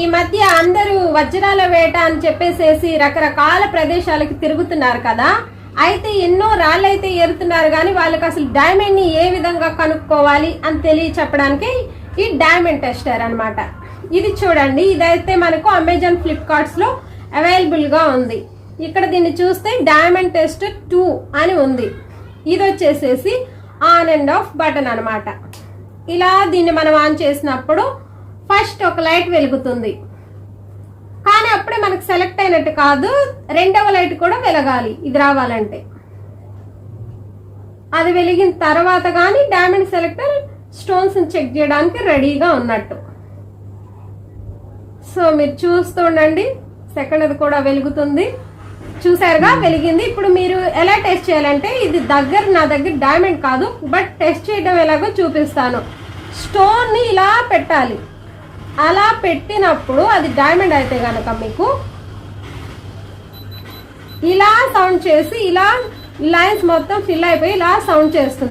ఈ మధ్య అందరూ వజ్రాల వేట అని చెప్పేసేసి రకరకాల ప్రదేశాలకి తిరుగుతున్నారు కదా. అయితే ఎన్నో రాళ్ళైతే ఏరుతున్నారు కానీ వాళ్ళకి అసలు డైమండ్ని ఏ విధంగా కనుక్కోవాలి అని తెలియ చెప్పడానికి ఈ డైమండ్ టెస్టర్ అనమాట ఇది చూడండి ఇదైతే మనకు అమెజాన్ ఫ్లిప్కార్ట్స్లో అవైలబుల్గా ఉంది. ఇక్కడ దీన్ని చూస్తే డైమండ్ టెస్ట్ టూ అని ఉంది. ఇది వచ్చేసేసి ఆన్ అండ్ ఆఫ్ బటన్ అనమాట ఇలా దీన్ని మనం ఆన్ చేసినప్పుడు ఫస్ట్ ఒక లైట్ వెలుగుతుంది. కానీ అప్పుడే మనకు సెలెక్ట్ అయినట్టు కాదు రెండవ లైట్ కూడా వెలగాలి ఇది రావాలంటే. అది వెలిగిన తర్వాత కానీ డైమండ్ సెలెక్టర్ స్టోన్స్ చెక్ చేయడానికి రెడీగా ఉన్నట్టు. సో మీరు చూస్తూ ఉండండి సెకండ్ అది కూడా వెలుగుతుంది. చూసారుగా వెలిగింది. ఇప్పుడు మీరు ఎలా టెస్ట్ చేయాలంటే ఇది దగ్గర నా దగ్గర డైమండ్ కాదు బట్ టెస్ట్ చేయడం ఎలాగో చూపిస్తాను. స్టోన్ని ఇలా పెట్టాలి. అలా పెట్టినప్పుడు అది డైమండ్ అయితే కనుక మీకు ఇలా సౌండ్ చేసి ఇలా లైన్స్ మొత్తం ఫిల్ అయిపోయి ఇలా సౌండ్ చేస్తుంది.